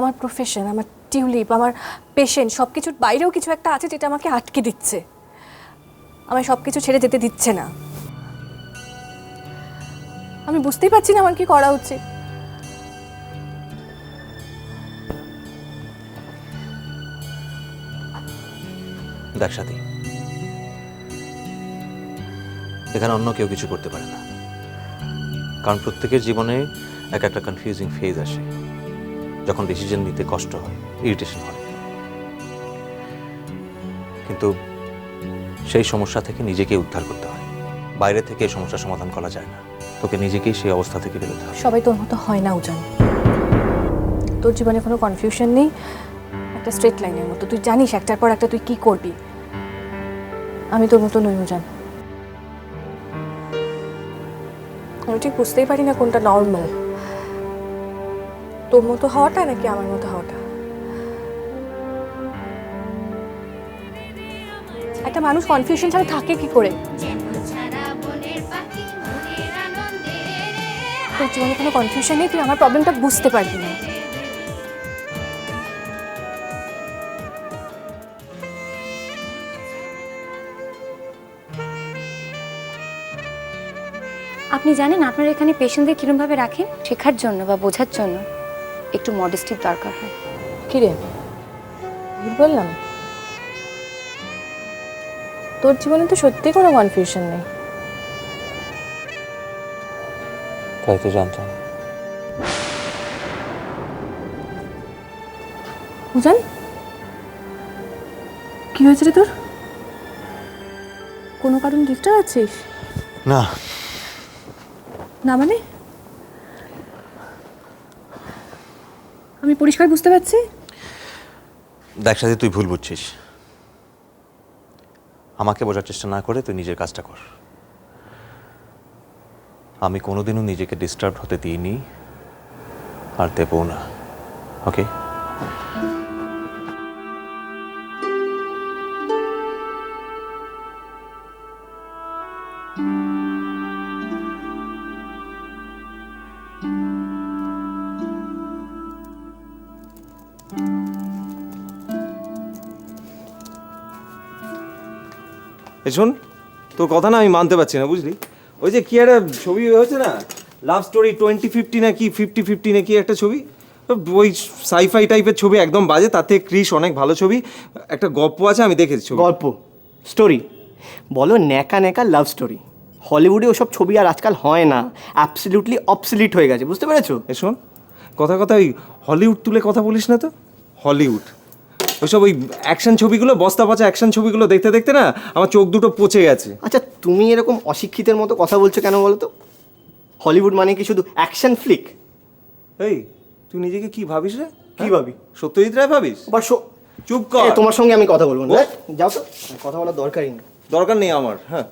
আমার প্রফেশন আমার টিউলিপ আমার পেশেন্ট সব কিছুর বাইরেও কিছু একটা আছে যেটা আমাকে আটকে দিচ্ছে। আমায় সব কিছু ছেড়ে যেতে দিচ্ছে না। আমি বুঝতেই পারছি না আমার কি করা উচিত। দেখ সাথী, এখানে অন্য কেউ কিছু করতে পারে না। কারণ প্রত্যেকের জীবনে এক একটা কনফিউজিং ফেজ আসে। যখন ডিসিশন নিতে কষ্ট হয় ইরিটেশন হয়। কিন্তু সেই সমস্যা থেকে নিজেকে উদ্ধার করতে হয়। বাইরে থেকে এই সমস্যার সমাধান করা যায় না। তোকে নিজেকেই সেই অবস্থা থেকে বেরোতে হবে। সবাই তোর মতো হয় না, উজান। তোর জীবনে কোনো কনফিউশন নেই, একটা স্ট্রেট লাইনের মতো। তুই জানিস একটার পর একটা তুই কি করবি? আমি তোর মতো নই, উজান। আমি ঠিক বুঝতেই পারি না কোনটা নর্মাল তোর মতো হওয়াটা নাকি আমার মতো হওয়াটা? একটা মানুষ কনফিউশন ছাড়া থাকে কি করে? তোর জীবনে কোনো কনফিউশন নেই, তুই আমার প্রবলেমটা বুঝতে পারবি না। আপনি জানেন আপনার এখানে পেশেন্টদের কীরমভাবে রাখেন? শেখার জন্য বা বোঝার জন্য। একটু মডেস্টির দরকার হয়। কিরে? ভুল বললাম? তোর জীবনে তো সত্যি কোনো কনফিউশন নেই। তাই তো জানতাম। উজান? কি হয়েছে রে তোর? কোনো কারণ ডিস্টার্ব আছিস? না। না মানে? আমি পরিষ্কার বুঝতে পারছি? দেখ সাথে তুই ভুল বুঝছিস। আমাকে বোঝার চেষ্টা না করে তুই নিজের কাজটা কর। আমি কোনোদিনও নিজেকে ডিস্টার্ব হতে দিইনি, আর দেবও না। ওকে এ শোন তোর কথা না আমি মানতে পারছি না বুঝলি? ওই যে কি একটা ছবি হয়েছে না? লাভ স্টোরি টোয়েন্টি ফিফটি না কি ফিফটি ফিফটি না কি একটা ছবি? ওই সাইফাই টাইপের ছবি একদম বাজে তাতে ক্রিস অনেক ভালো ছবি। একটা গল্প আছে আমি দেখেছি ছবি। গল্প স্টোরি বলো ন্যাকা ন্যাকা লাভ স্টোরি হলিউডে ওসব ছবি আর আজকাল হয় না। অ্যাবসলিউটলি অবসলিট হয়ে গেছে বুঝতে পেরেছ? এ শোন কথা কথা ওই হলিউড তুলে কথা বলিস না তো? হলিউড ওইসব ওই অ্যাকশন ছবিগুলো বস্তা পচা অ্যাকশন ছবিগুলো দেখতে দেখতে না আমার চোখ দুটো পচে গেছে। আচ্ছা তুমি এরকম অশিক্ষিতের মতো কথা বলছো কেন বলো তো হলিউড মানে কি শুধু অ্যাকশন ফ্লিক এই তুই নিজেকে কি ভাবিস রে? কি ভাবি? সত্যজিৎ রায় ভাবিস? বা চুপ কর। তোমার সঙ্গে আমি কথা বলব না। যাও তো। কথা বলার দরকারই নেই। দরকার নেই আমার হ্যাঁ।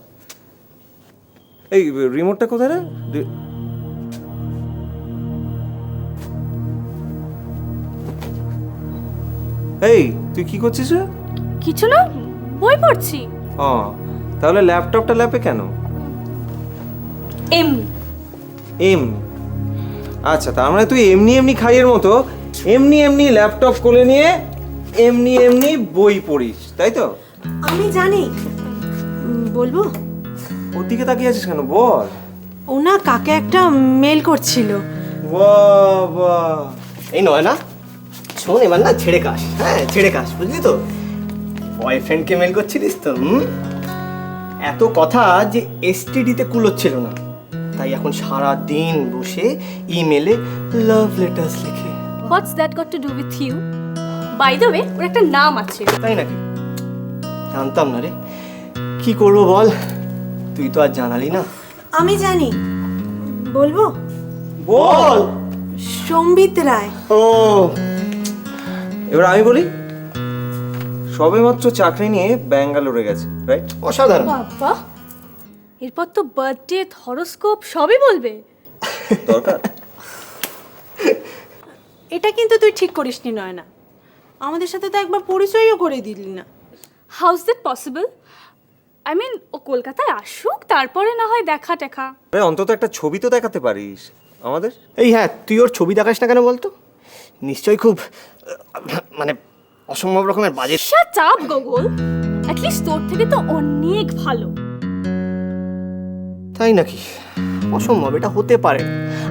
এই রিমোটটা কোথায় রে? এই তুই কি করছিস রে? কিছু না বই পড়ছি। ও তাহলে ল্যাপটপটা ল্যাপে কেন? এম এম আচ্ছা তার মানে তুই এমনি এমনি খাইয়ের মতো এমনি এমনি ল্যাপটপ কোলে নিয়ে এমনি এমনি বই পড়িস তাই তো? আমি জানি। বলব? ওর দিকে তাকিয়ে আছিস কেন? বল। ও না কাকে একটা মেল করছিল। বাহ বাহ। এই নয় না শোন এবার না ছেড়ে কাস হ্যাঁ ছেড়ে কাস বুঝলি তো? বয়ফ্রেন্ডকে মেল করছিলিস তো হুম? এত কথা যে এসটিডিতে কুলোচ্ছিল না। তাই এখন সারা দিন বসে ইমেলে লাভ লেটার্স লিখে। What's that got to do with you by the way ওর একটা নাম আছে। তাই নাকি? জানতাম না রে। কি করব বল? তুই তো আর জানালি না। আমি জানি। বলব? বল! সম্বিত রায়। ও এবার আমি বলি সবেমাত্র চাকরি নিয়ে ব্যাঙ্গালোরে গেছে রাইট অসাধারণ। বাবা এরপর তো বার্থডে হরোস্কোপ সবই বলবে। দরকার? এটা কিন্তু তুই ঠিক করিসনি নয়না। আমাদের সাথে তো একবার পরিচয়ও করে দিলি না। How's that possible I mean ও কলকাতায় আসুক তারপরে না হয় দেখা টেখা আরে অন্তত একটা ছবি তো দেখাতে পারিস। আমাদের? এই হ্যাঁ তুই ওর ছবি দেখাস না কেন বলতো? নিশ্চয়ই খুব মানে অসম্ভব রকমের বাজে চাপ গুগল। অ্যাটলিস্ট তোর থেকে তো অনেক ভালো। তাই নাকি? অসম্ভব এটা হতে পারে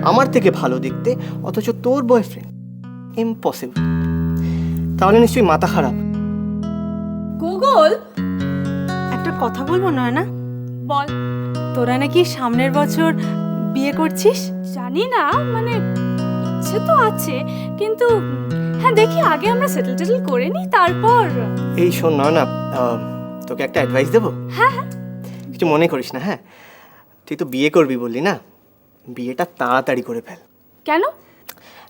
আমার থেকে ভালো দেখতে অথচ তোর বয়ফ্রেন্ড ইম্পসিবল তাহলে নিশ্চয়ই মাথা খারাপ। গুগল একটা কথা বলব নয় না বল। তোরা নাকি সামনের বছর বিয়ে করছিস? জানি না মানে ইচ্ছে তো আছে কিন্তু হ্যাঁ দেখি আগে আমরা সেটেল টেটেল করে নিই তারপর এই শোন না না তোকে একটা অ্যাডভাইস দেবো? হ্যাঁ হ্যাঁ। কিছু মনে করিস না হ্যাঁ? তুই তো বিয়ে করবি বললি না? বিয়েটা তাড়াতাড়ি করে ফেল। কেন?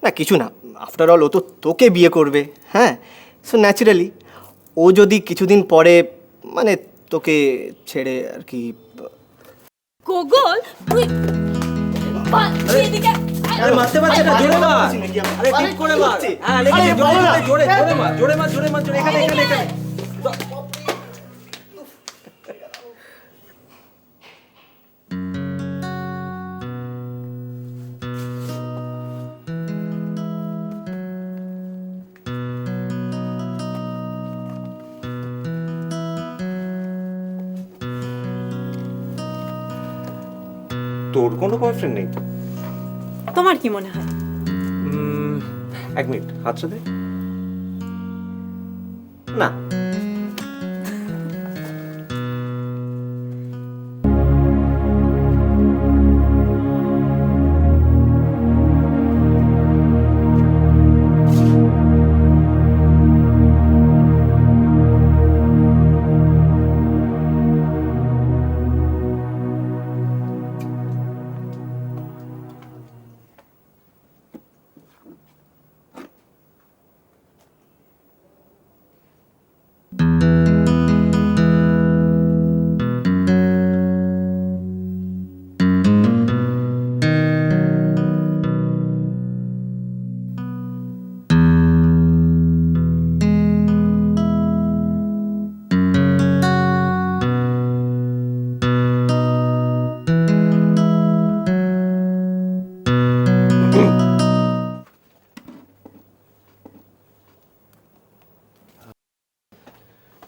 না কিছু না আফটার অল ও তো তোকে বিয়ে করবে হ্যাঁ? সো ন্যাচারালি ও যদি কিছুদিন পরে মানে তোকে ছেড়ে আর কি গুগল তুই। আরে মারতে পারছে না জোরে মার। আরে ঠিক করে মার। হ্যাঁ লেগেছে জোরে জোরে জোরে জোরে মার জোরে মার জোরে মার জোরে এখানে এখানে এখানে। তোর কোনো বয়ফ্রেন্ড নেই? তোমার কি মনে হয়? এক মিনিট হাতটা দে। না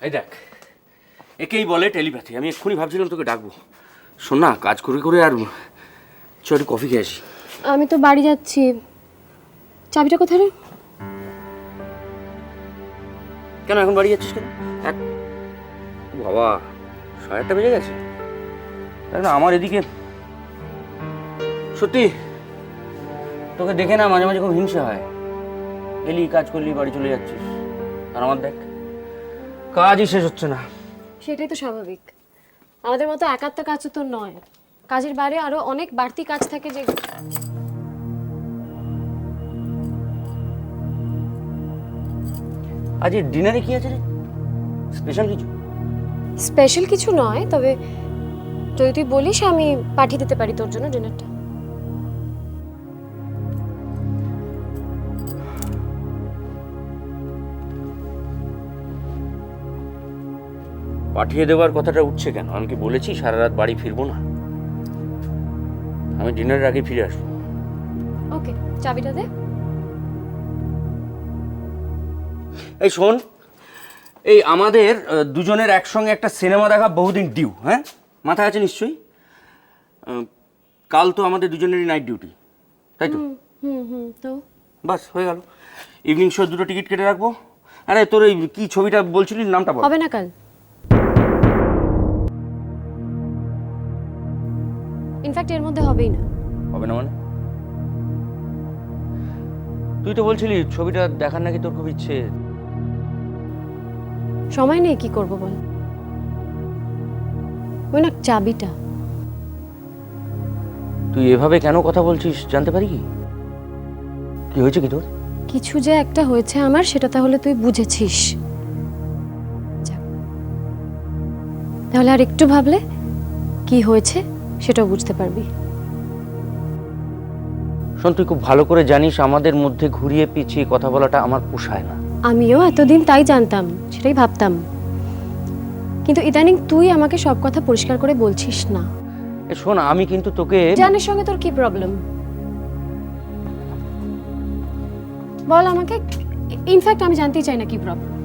এই দেখ একেই বলে টেলিপ্যাথি। আমি এক্ষুনি ভাবছিলাম তোকে ডাকবো। শোন না কাজ করে করে আর চ একটু কফি খেয়ে আসি। আমি তো বাড়ি যাচ্ছি। চাবিটা কোথায় রে? কেন এখন বাড়ি যাচ্ছিস কেন? এক বাবা সাড়ে আটটা বেজে গেছে। না আমার এদিকে সত্যি তোকে দেখে না মাঝে মাঝে খুব হিংসা হয়। এলি কাজ করলি বাড়ি চলে যাচ্ছিস। আর আমার দেখ কাজই শেষ হচ্ছে না। সেটাই তো স্বাভাবিক। আমাদের মতো একাত্ম কাজ তো নয়। কাজের বাইরে আরও অনেক বাড়তি কাজ থাকে যে আজ ডিনারে কি আছে রে? স্পেশাল কিছু? স্পেশাল কিছু নয় তবে যদি তুই বলিস আমি পাঠিয়ে দিতে পারি তোর জন্য ডিনারটা। পাঠিয়ে দেওয়ার কথাটা উঠছে কেন? আমি কি বলেছি সারা রাত বাড়ি ফিরবো না? আমি ডিনারের আগে ফিরে আসব। ওকে চাবিটা দে। এই শোন এই আমাদের দুজনের একসঙ্গে একটা সিনেমা দেখা বহুদিন ডিউ হ্যাঁ? মাথায় আছে নিশ্চয়ই? কাল তো আমাদের দুজনেরই নাইট ডিউটি তাই তো? হুম হুম তো? বাস হয়ে গেল। ইভিনিং শো দুটো টিকিট কেটে রাখব। আরে তোর এই কি ছবিটা বলছিলি নামটা বল। হবে না কাল? ইনফ্যাক্ট এর মধ্যে হবেই না। হবে না মানে? তুই তো বলছিলি ছবিটা দেখার নাকি তোর খুব ইচ্ছে। সময় নেই কি করব বল? ওই না চাবিটা। তুই এভাবে কেন কথা বলছিস জানতে পারি কি? কি হয়েছে কি তোর? কিছু যে একটা হয়েছে আমার সেটা তাহলে তুই বুঝেছিস। তাহলে আর একটু ভাবলে কি হয়েছে? সেটাও বুঝতে পারবি। শোন তুই খুব ভালো করে জানিস আমাদের মধ্যে ঘুরিয়ে পিছিয়ে কথা বলাটা আমার পোষায় না। আমিও এতদিন তাই জানতাম সেটাই ভাবতাম। কিন্তু ইদানিং তুই আমাকে সব কথা পরিষ্কার করে বলছিস না। এ শোন আমি কিন্তু তোকে জানের সঙ্গে তোর কি প্রবলেম বল আমাকে ইনফ্যাক্ট আমি জানতেই চাই না কি প্রবলেম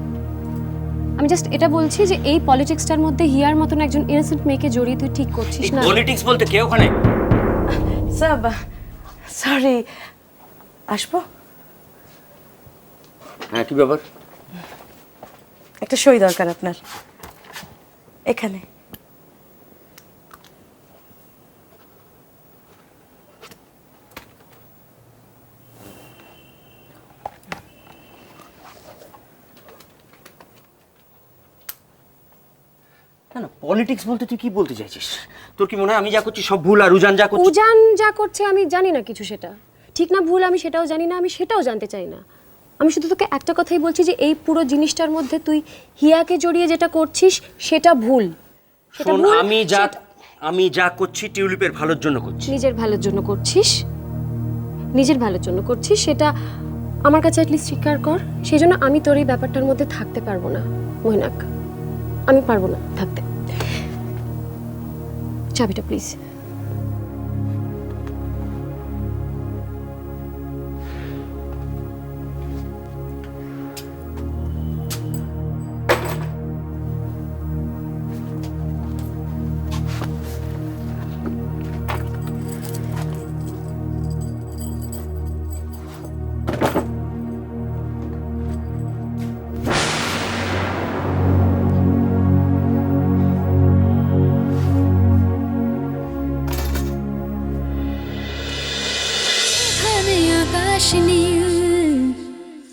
আমি জাস্ট এটা বলছি যে এই পলিটিক্সটার মধ্যে হিয়ার মতন একজন ইনোসেন্ট মেয়েকে জড়িয়ে তুই ঠিক করছিস না। পলিটিক্স বলতে কে ওখানে? স্যার সরি আসব? হ্যাঁ কি ব্যাপার? একটা সই দরকার আপনার। এখানে না না পলিটিক্স বলতে তুই কি বলতে চাইছিস? তোর কি মনে হয় আমি যা করছি সব ভুল আর উজান যা করছি? উজান যা করছে আমি জানি না কিছু সেটা। ঠিক না ভুল আমি সেটাও জানি না আমি সেটাও জানতে চাই না। আমি শুধু তোকে একটা কথাই বলছি যে এই পুরো জিনিসটার মধ্যে তুই হিয়াকে জড়িয়ে যেটা করছিস সেটা ভুল। সেটা শোন ভুল, আমি যা সেটা- আমি যা করছি টিউলিপের ভালোর জন্য করছি। নিজের ভালোর জন্য করছিস নিজের ভালোর জন্য করছিস সেটা আমার কাছে অ্যাটলিস্ট স্বীকার কর। সেই জন্য আমি তোর এই ব্যাপারটার মধ্যে থাকতে পারব না মৈনাক। আমি পারব না থাকতে। চাবিটা প্লিজ।